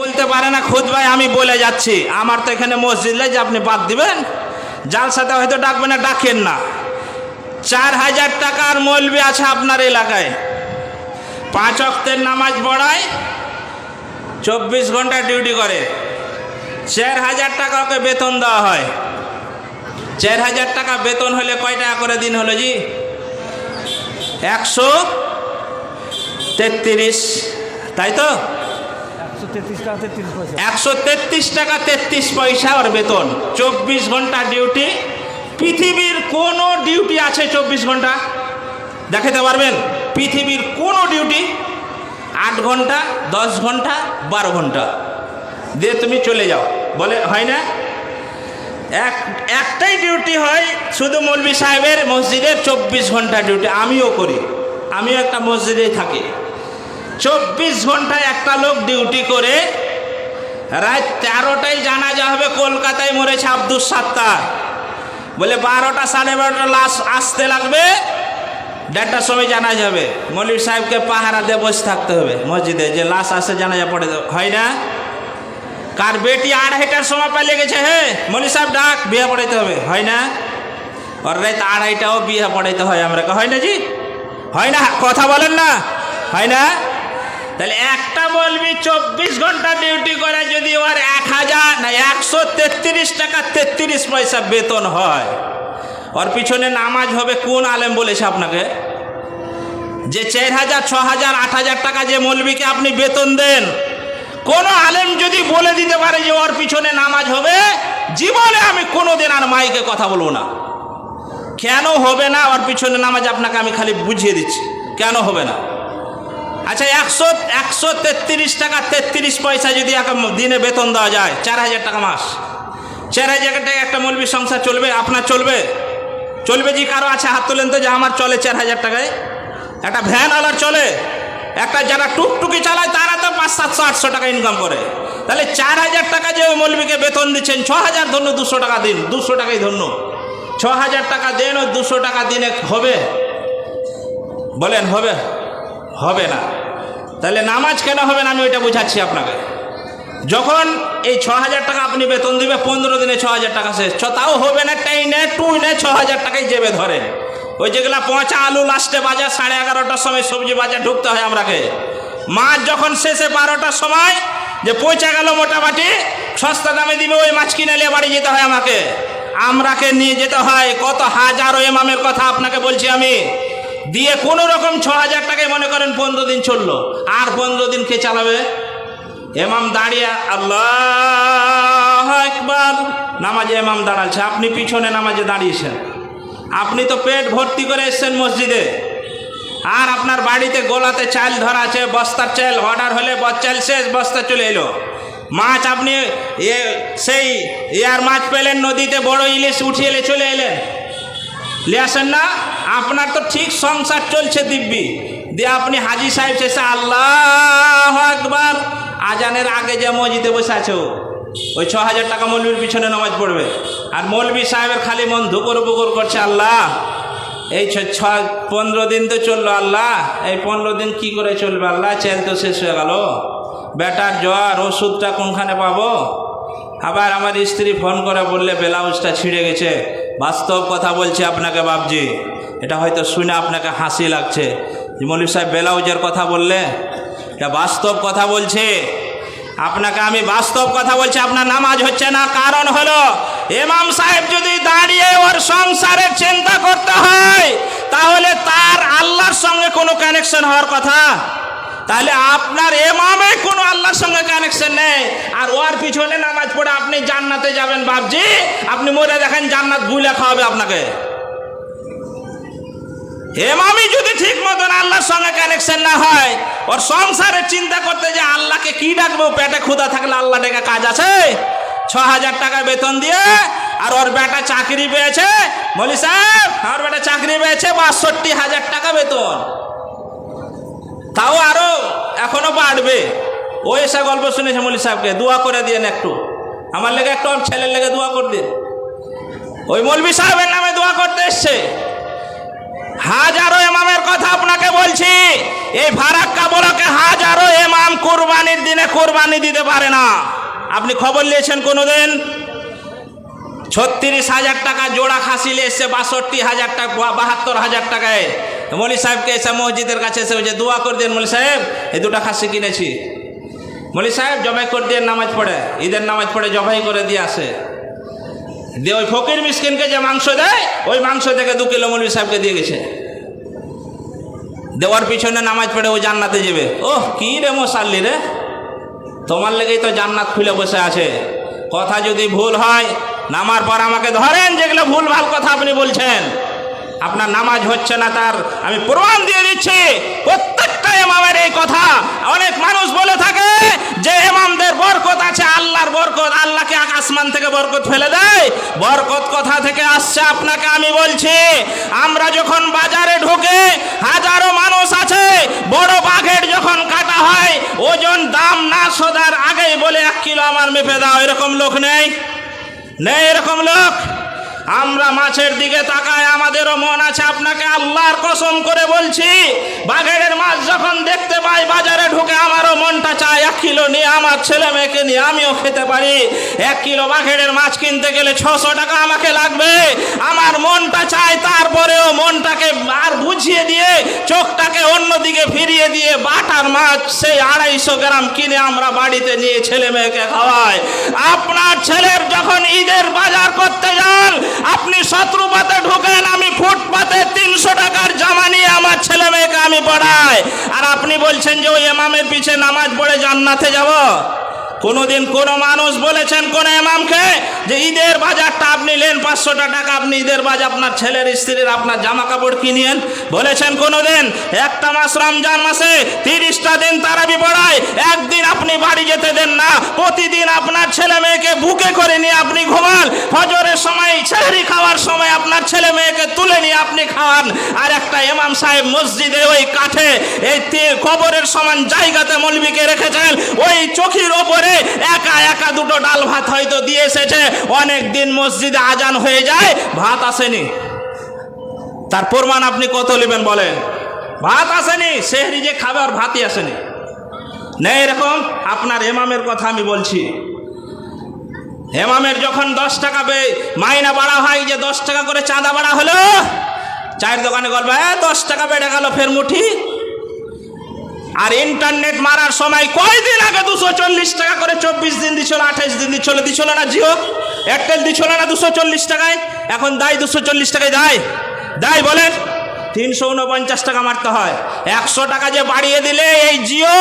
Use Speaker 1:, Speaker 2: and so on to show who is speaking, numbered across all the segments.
Speaker 1: বলতে পারে না, খুদ ভাই, আমি বলে যাচ্ছি। আমার তো এখানে মসজিদ যে আপনি বাদ দিবেন? সাথে হয়তো ডাকবেন না ডাকেন না। চার হাজার টাকার মৌলবি আছে আপনার এলাকায়। পাঁচ অক্টের নামাজ পড়ায় চব্বিশ ঘণ্টা ডিউটি করে। চার হাজার টাকা ওকে বেতন দেওয়া হয়। চার হাজার টাকা বেতন হলে কয় টাকা করে দিন হলো জি? একশো তেত্রিশ। তাই তো?
Speaker 2: একশো তেত্রিশ টাকা তেত্রিশ পয়সা।
Speaker 1: ওর বেতন। চব্বিশ ঘণ্টা ডিউটি। পৃথিবীর কোনো ডিউটি আছে চব্বিশ ঘণ্টা? দেখাতে পারবেন? পৃথিবীর কোনো ডিউটি আট ঘণ্টা, দশ ঘণ্টা, বারো ঘণ্টা। দিয়ে তুমি চলে যাও। বলে, হয় না? এক, একটাই ডিউটি হয় শুধু মৌলবি সাহেবের মসজিদের চব্বিশ ঘণ্টা ডিউটি। আমিও করি। আমিও একটা মসজিদেই থাকি। চব্বিশ ঘন্টায় একটা লোক ডিউটি করে রাত তেরোটায় জানাজা হবে কলকাতায় মরেছে আব্দুল সাত্তার। বলে বারোটা সাড়ে বারোটা লাশ আসতে লাগবে, দেড়টার সময় জানা যাবে মলির সাহেবকে পাহারা দিয়ে বসে থাকতে হবে মসজিদে, যে লাশ আসে জানাজা পড়ে হয় না? কার বেটি আড়াইটার সময় পালিয়ে গেছে, হে? মলি সাহেব ডাক, বিয়ে পড়াইতে হবে। হয় না? ওর রাত আড়াইটাও বিয়ে পড়াইতে হয়, আমরা হয় না জি? হয় না, কথা বলেন না। হয় না? তাহলে একটা বলবি চব্বিশ ঘণ্টা ডিউটি করে যদি ওর এক হাজার না একশো তেত্রিশ টাকা তেত্রিশ পয়সা বেতন হয়। ওর পিছনে নামাজ হবে কোন আলেম বলেছে আপনাকে? যে চার হাজার, ছ হাজার, আট হাজার টাকা যে মৌলবীকে আপনি বেতন দেন, কোন আলেম যদি বলে দিতে পারে যে ওর পিছনে নামাজ হবে, জীবনে আমি কোনোদিন আর মাইকে কথা বলব না। কেন হবে না? ওর পিছনে নামাজ আপনাকে আমি খালি বুঝিয়ে দিচ্ছি। কেন হবে না? আচ্ছা একশো একশো তেত্রিশ টাকা, তেত্রিশ পয়সা যদি দিনে বেতন দেওয়া যায়, চার হাজার টাকা মাস। চার হাজার টাকা একটা মৌলবী সংসার চলবে, আপনার চলবে। চলবে যে কারও আছে, হাত তোলেন তো, যে আমার চলে চার হাজার টাকায়। একটা ভ্যান আলার চলে, একটা যারা টুকটুকি চালায়, তারা তো পাঁচ সাতশো আটশো টাকা ইনকাম করে। তাহলে চার হাজার টাকা যে মৌলবীকে বেতন দিচ্ছেন, ছ হাজার ধন্য, দুশো টাকা দিন, দুশো টাকাই ধন্য। ছ হাজার টাকা দেন ওই দুশো টাকা দিনে হবে। বলেন, হবে। হবে না। তাহলে নামাজ কেন হবে না আমি ওইটা বুঝাচ্ছি আপনাকে। যখন এই ছ হাজার টাকা আপনি বেতন দিবে, পনেরো দিনে ছ হাজার টাকা শেষ। ছ, তাও হবে না টাইনে টুইনে ছ হাজার টাকাই জেবে ধরে। ওই যেগুলা পচা আলু লাস্টে বাজার সাড়ে এগারোটার সময় সবজি বাজার ঢুকতে হয় আমরাকে। মাছ যখন শেষে বারোটার সময় যে পচে গেল মোটামুটি, সস্তা দামে দিবে, ওই মাছ কিনে নিয়ে বাড়ি যেতে হয় আমাকে। আমরাকে নিয়ে যেতে হয়। কত হাজারো এমামের কথা আপনাকে বলছি আমি। দিয়ে কোনো রকম ছ হাজার টাকায় মনে করেন পনেরো দিন চলল। আর পনেরো দিন কে চালাবে? এমাম দাঁড়িয়ে, আল্লাহ একবার নামাজে এমাম দাঁড়াচ্ছে। আপনি পিছনে নামাজে দাঁড়িয়েছেন। আপনি তো পেট ভর্তি করে এসছেন মসজিদে। আর আপনার বাড়িতে গোলাতে চাল ধরা আছে, বস্তার চাল, অর্ডার হলে চাল শেষ, বস্তা চলে এলো। মাছ আপনি এ, সেই ইয়ার মাছ পেলেন, নদীতে বড় ইলিশ উঠিয়ে চলে এলেন। নিয়ে আসেন না? আপনার তো ঠিক সংসার চলছে দিব্যি। দিয়ে আপনি হাজি সাহেব শেষে আল্লাহ একবার আজানের আগে যে মসজিদে বসে আছে, ওই ছ হাজার টাকা মৌলবীর পিছনে নামাজ পড়বে। আর মৌলবী সাহেবের খালি মন ধুকর বুকর করছে, আল্লাহ, এই ছ- পনেরো দিন তো চলল, আল্লাহ, এই পনেরো দিন কি করে চলবে, আল্লাহ, চেল তো শেষ হয়ে গেল। বেটার জ্বর, ওষুধটা কোনখানে পাবো? আবার আমার স্ত্রী ফোন করে বললে ব্লাউজটা ছিঁড়ে গেছে। বাস্তব কথা বলছি আপনাকে বাবজি এটা হয়তো শুনে আপনাকে হাসি লাগছে। যে মৌলী সাহেব ব্লাউজের কথা বললে, এটা বাস্তব কথা বলছে। আপনাকে আমি বাস্তব কথা বলছি, আপনার নামাজ হচ্ছে না। কারণ হলো এমাম সাহেব যদি দাঁড়িয়ে ওর সংসারের চিন্তা করতে হয়, তাহলে তার আল্লাহর সঙ্গে কোনো কানেকশন হওয়ার কথা। তাহলে আপনার এমামে কোনো আল্লাহর সঙ্গে কানেকশন নেই। আর ওর পিছনে নামাজ পড়ে আপনি জান্নাতে যাবেন, বাপজি। আপনি মরে দেখেন, জান্নাত গুলে খাওয়াবে আপনাকে। এমামি যদি ঠিক মতন আল্লাহর সঙ্গে কানেকশন না হয়, ওর সংসারে চিন্তা করতে যে আল্লাহকে কি ডাকবো, পেটে ক্ষুধা থাকলে আল্লাহ ডেকে কাজ আছে? ছ হাজার টাকা বেতন দিয়ে, আর ওর বেটা চাকরি পেয়েছে, বলি সাহেব, আমার বেটা চাকরি পেয়েছে বাষট্টি হাজার টাকা বেতন। তাও আরও এখনও বাড়বে। ও এসে গল্প শুনেছে মলি সাহেবকে, দোয়া করে দিয়েন একটু। আমার লেগে একটু ছেলের লেগে দোয়া করে দিন ওই মৌলবি সাহেবের নামে দোয়া করতে এসছে। হাজারো এমামের কথা আপনাকে বলছি, এই ফারাক্কা বলকে হাজারো এমাম কোরবানির দিনে কোরবানি দিতে পারে না। আপনি খবর নিয়েছেন কোনোদিন? ছত্রিশ হাজার টাকা জোড়া খাসিলে এসছে, বাষট্টি হাজার টাকা বাহাত্তর হাজার টাকায়। মলি সাহেবকে এসে মসজিদের কাছে এসে বলছে, দোয়া করে দিন মলি সাহেব, এই দুটা খাসি কিনেছি। মলি সাহেব, জবাই করে দিয়ে নামাজ পড়ে। ঈদের নামাজ পড়ে জবাই করে দিয়ে আসে। দিয়ে ওই ফকির মিসকিনকে যে মাংস দেয়, ওই মাংস থেকে দু কিলো মৌলী সাহেবকে দিয়ে গেছে। দেওয়ার পিছনে নামাজ পড়ে ও জান্নাতে যাবে। ওহ, কি রে মশাল্লি রে? তোমার লেগেই তো জান্নাত খুলে বসে আছে। কথা যদি ভুল হয়, নামার পর আমাকে ধরেন যেগুলো ভুল ভালো কথা আপনি বলছেন। আপনার নামাজ হচ্ছে না তার, আমি প্রমাণ দিয়ে দিচ্ছি, প্রত্যেকটা এমামের এই কথা অনেক মানুষ বলে থাকে যে এমামদের বরকত আছে আল্লাহর বরকত আল্লাহকে আসমান থেকে বরকত ফেলে দেয় বরকত কথা থেকে আসছে আপনাকে আমি বলছি, আমরা যখন বাজারে ঢুকে হাজারো মানুষ আছে, বড় বাঘের যখন কাটা হয়, ওজন দাম না সোদার আগেই বলে এক কিলো আমার মেপে দাও, এরকম লোক নেই? নেই এরকম লোক? আমরা মাছের দিকে তাকায় আমাদেরও মন আছে, আপনাকে আল্লাহর কসম করে বলছি, বাঘের মাছ যখন দেখতে পাই, বাজারে ঢুকে আমারও মনটা চায়, এক কিলো নিয়ে আমার ছেলে মেয়েকে নিয়ে আমিও খেতে পারি। এক কিলো বাঘের মাছ কিনতে গেলে ছশো টাকা আমাকে লাগবে। আমার মনটা চায়, তারপরেও মনটাকে আর বুঝিয়ে দিয়ে, চোখটাকে অন্যদিকে ফিরিয়ে দিয়ে বাটার মাছ সেই আড়াইশো গ্রাম কিনে আমরা বাড়িতে নিয়ে ছেলে মেয়েকে খাওয়াই। আপনার ছেলের যখন ঈদের বাজার করতে যান, আপনি শত্রুপাতে ঢুকেন, আমি ফুটপাতে তিনশো টাকার জামা নিয়ে আমার ছেলে মেয়েকে আমি পড়াই। আর আপনি বলছেন যে ওই এমামের পিছে নামাজ পড়ে জান্নাতে যাব? কোনোদিন কোনো মানুষ বলেছেন কোন এমামকে যে ঈদের বাজারটা আপনি নেন, পাঁচশোটা টাকা আপনি ঈদের বাজার, আপনার ছেলের স্ত্রীর আপনার জামা কাপড় কিনিয়েন বলেছেন কোনোদিন? একটা মাস, রমজান মাসে তিরিশটা দিন তারাবি পড়ায়, একদিন আপনি বাড়ি যেতে দেন না, প্রতিদিন আপনার ছেলে মেয়েকে বুকে করে নিয়ে আপনি ঘুমান, ফজরের সময় ছেহরি খাওয়ার সময় আপনার ছেলে মেয়েকে তুলে নিয়ে আপনি খাওয়ান আর একটা এমাম সাহেব মসজিদে ওই কাঠে এই কবরের সমান জায়গাতে মলবিকে রেখেছেন, ওই চোখের ওপরে একা একা দুটো ডাল ভাত হয়তো দিয়ে এসেছে। অনেক দিন মসজিদে আজান হয়ে যায়, ভাত আসেনি। তার প্রমাণ আপনি কত নেবেন বলেন? ভাত আসেনি সেহরি যে খাবে আর ভাতই আসেনি। নেই এরকম? আপনার এমামের কথা আমি বলছি। এমামের যখন দশ টাকা মাইনা বাড়া হয়, যে দশ টাকা করে চাঁদা বাড়া হলো, চায়ের দোকানে গল্প হ্যাঁ দশ টাকা বেড়ে গেল ফের মুঠি। আর ইন্টারনেট মারার সময় কয়দিন আগে দুশো চল্লিশ টাকা করে চব্বিশ দিন দিছিল, আঠাইশ দিন দিচ্ছিল দিছিল না জিও? এয়ারটেল দিছিল না দুশো চল্লিশ টাকায়? এখন দেয় দুশো চল্লিশ টাকায় দেয়। দেয় বলেন। তিনশো উনপঞ্চাশ টাকা মারতে হয়। একশো টাকা যে বাড়িয়ে দিলে এই জিও,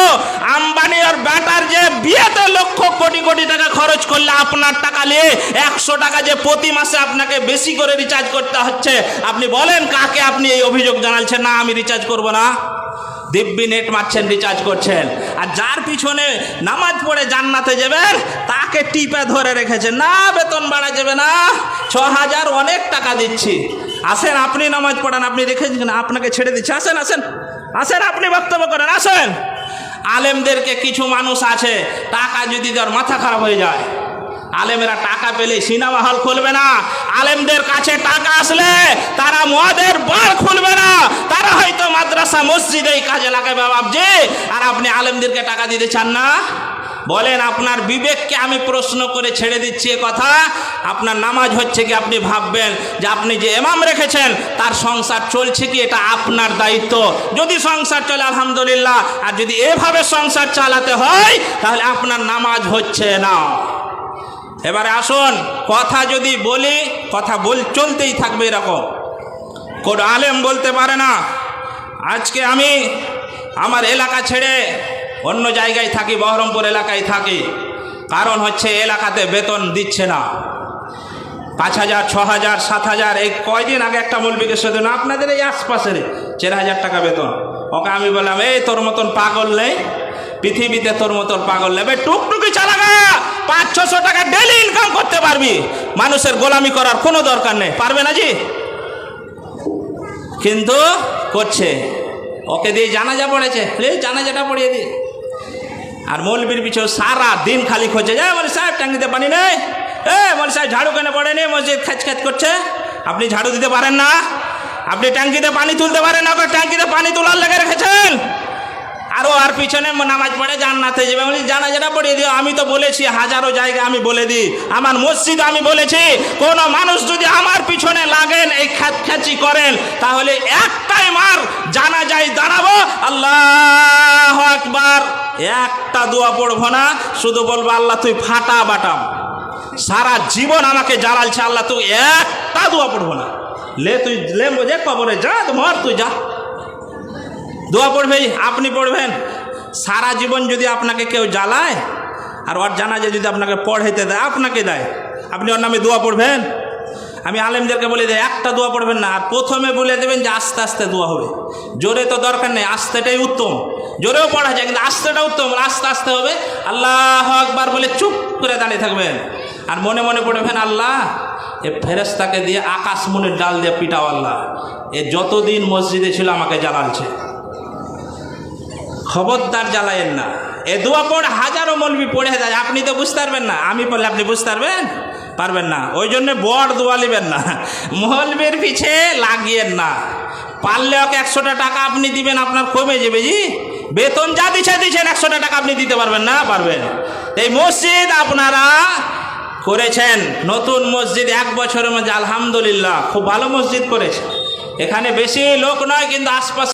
Speaker 1: আম্বানি আর ব্যাটার যে বিয়েতে লক্ষ কোটি কোটি টাকা খরচ করলে আপনার টাকা নিয়ে একশো টাকা যে প্রতি মাসে আপনাকে বেশি করে রিচার্জ করতে হচ্ছে। আপনি বলেন, কাকে আপনি এই অভিযোগ জানাচ্ছেন না, আমি রিচার্জ করব না। দিব্যি নেট মারছেন রিচার্জ করছেন। আর যার পিছনে নামাজ পড়ে জান্নাতে যাবেন, তাকে টিপে ধরে রেখেছেন না, বেতন বাড়া যাবে না। ছ হাজার অনেক টাকা দিচ্ছি। আসেন, আপনি নামাজ পড়ান, আপনি রেখেছেন আপনাকে ছেড়ে দিচ্ছি। আসেন আসেন আসেন, আপনি বক্তব্য করেন, আসেন। আলেমদেরকে কিছু মানুষ আছে, টাকা যদি তার মাথা খারাপ হয়ে যায়, আলেমেরা টাকা পেলে সিনেমা হল খুলবে না। আলেমদের কাছে টাকা আসলে তারা মদের বার খুলবে না। তারা হয়তো মাদ্রাসা মসজিদে কাজে লাগাবে বাবজি আর আপনি আলেমদেরকে টাকা দিতে চান না? বলেন, আপনার বিবেককে আমি প্রশ্ন করে ছেড়ে দিচ্ছি কথা। আপনার নামাজ হচ্ছে কি আপনি ভাববেন যে আপনি যে এমাম রেখেছেন, তার সংসার চলছে কি? এটা আপনার দায়িত্ব। যদি সংসার চলে, আলহামদুলিল্লাহ। আর যদি এভাবে সংসার চালাতে হয়, তাহলে আপনার নামাজ হচ্ছে না। এবারে আসুন, কথা যদি বলি, কথা বল, চলতেই থাকবে এরকম। কোন আলেম বলতে পারে না, আজকে আমি আমার এলাকা ছেড়ে অন্য জায়গায় থাকি, বহরমপুর এলাকায় থাকি। কারণ হচ্ছে এলাকাতে বেতন দিচ্ছে না। পাঁচ হাজার, ছ হাজার, সাত হাজার, এই কয়দিন আগে একটা মৌলবিকের সাথে না, আপনাদের এই আশপাশের চার হাজার টাকা বেতন। ওকে আমি বললাম, এই তোর মতন পাগল নেই, পৃথিবীতে তোর মতন পাগল নেবে টুকটুকি চালাগা পাঁচ, ছশো টাকা ডেলি ইনকাম করতে পারবি। মানুষের গোলামি করার কোনো দরকার নেই। পারবে না জি? কিন্তু করছে। ওকে দিয়ে জানাজা পড়েছে। এই জানাজাটা পড়িয়ে দি। আর মৌলবীর পিছু সারা দিন খালি খোঁজে। যায় বলে সাহেব টাঙ্গিতে পানি নেই? এ বলে সাহেব, ঝাড়ু কেন পড়েনি মসজিদ খাচ খাচ করছে। আপনি ঝাড়ু দিতে পারেন না। আপনি ট্যাঙ্কিতে পানি তুলতে পারেন না। ওকে ট্যাঙ্কিতে পানি তোলার লেগে রেখেছেন। আরও আর পিছনে নামাজ পড়ে জান্নাতে যাবে। বলি, জানাজাটা পড়িয়ে দিও আমি তো বলেছি হাজারো জায়গা আমি বলে দিই। আমার মসজিদ আমি বলেছি কোন মানুষ যদি আমার পিছনে লাগেন এই খ্যাচি করেন তাহলে একটাই মার জানা যায় দাঁড়াবো আল্লাহ একবার একটা দোয়া পড়ব না শুধু বলব আল্লাহ তুই ফাটা বাটাম। সারা জীবন আমাকে জ্বালালছে আল্লাহ তুই একটা দোয়া পড়ব না। লে তুই লে যে কবরে যা মর তুই যা। দোয়া পড়বে আপনি পড়বেন। সারা জীবন যদি আপনাকে কেউ জ্বালায়, আর ওর জানা জানাজে যদি আপনাকে পড়াইতে দেয়, আপনাকে দেয়। আপনি ওর নামে দোয়া পড়বেন? আমি আলেমদেরকে বলে দেয় একটা দোয়া পড়বেন না, আর প্রথমে বলে দেবেন যে, আস্তে আস্তে দোয়া হবে। জোরে তো দরকার নেই, আস্তেটাই উত্তম। জোরেও পড়া যায়, কিন্তু আস্তেটা উত্তম আস্তে আস্তে হবে। আল্লাহ একবার বলে চুপ করে দাঁড়িয়ে থাকবেন। আর মনে মনে পড়বেন, আল্লাহ, এ ফেরেস্তাকে দিয়ে আকাশ মনের ডাল দিয়ে পিটাও আল্লাহ। এ যতদিন মসজিদে ছিল, আমাকে জ্বালালছে। খবরদার জ্বালায়েন না। এ দোয়া পড়ে, হাজারো মলবি পড়ে যায়। আপনি তো বুঝতে পারবেন না। আমি পড়লে আপনি বুঝতে পারবেন? পারবেন না। ওই জন্য বড় দোয়া নেবেন না। মহলবির পিছে লাগিয়েন না। পারলে ওকে একশোটা টাকা আপনি দিবেন, আপনার কমে যাবে জি। বেতন যা দিচ্ছে দিচ্ছেন একশোটা টাকা আপনি দিতে পারবেন না? পারবেন। এই মসজিদ আপনারা করেছেন। নতুন মসজিদ এক বছরের মধ্যে, আলহামদুলিল্লাহ, খুব ভালো মসজিদ করেছে। এখানে বেশি লোক নয়, কিন্তু আশপাশ